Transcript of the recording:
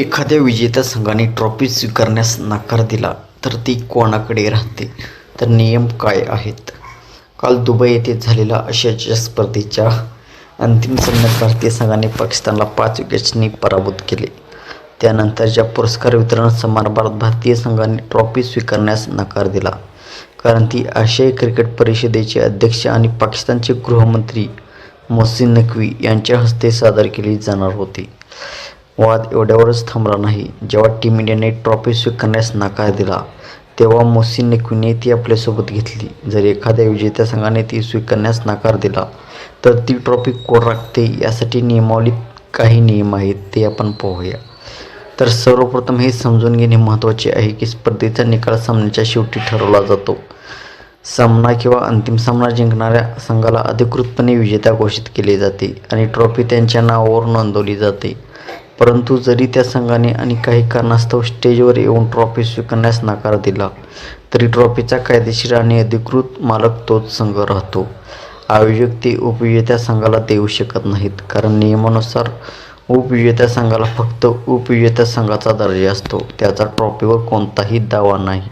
एखाद्या विजेत्या संघाने ट्रॉफी स्वीकारण्यास नकार दिला तर ती कोणाकडे राहते? तर नियम काय आहेत? काल दुबई येथे झालेल्या आशियाच्या स्पर्धेच्या अंतिम सामन्यात भारतीय संघाने पाकिस्तानला पाच विकेट्सनी पराभूत केले. त्यानंतरच्या पुरस्कार वितरण समारंभात भारतीय संघाने ट्रॉफी स्वीकारण्यास नकार दिला. कारण ती आशियाई क्रिकेट परिषदेचे अध्यक्ष आणि पाकिस्तानचे गृहमंत्री मोहसिन नकवी यांच्या हस्ते सादर केली जाणार होती. वाद एवढ्यावरच थांबला नाही. जेव्हा टीम इंडियाने ट्रॉफी स्वीकारण्यास नकार दिला तेव्हा मोहसिन नक्वीने ती आपल्यासोबत घेतली. जर एखाद्या विजेत्या संघाने ती स्वीकारण्यास नकार दिला तर ती ट्रॉफी कोण राखते यासाठी नियमावलीत काही नियम आहेत ते आपण पाहूया. तर सर्वप्रथम हे समजून घेणे महत्त्वाचे आहे की स्पर्धेचा निकाल सामन्याच्या शेवटी ठरवला जातो. सामना किंवा अंतिम सामना जिंकणाऱ्या संघाला अधिकृतपणे विजेता घोषित केले जाते आणि ट्रॉफी त्यांच्या नावावर नोंदवली जाते. परंतु जरी त्या संघाने आणि काही कारणास्तव स्टेजवर येऊन ट्रॉफी स्वीकारण्यास नकार दिला तरी ट्रॉफीचा कायदेशीर आणि अधिकृत मालक तोच संघ राहतो. आयोजक ते उपविजेत्या संघाला देऊ शकत नाहीत कारण नियमानुसार उपविजेत्या संघाला फक्त उपविजेत्या संघाचा दर्जा असतो. त्याचा ट्रॉफीवर कोणताही दावा नाही.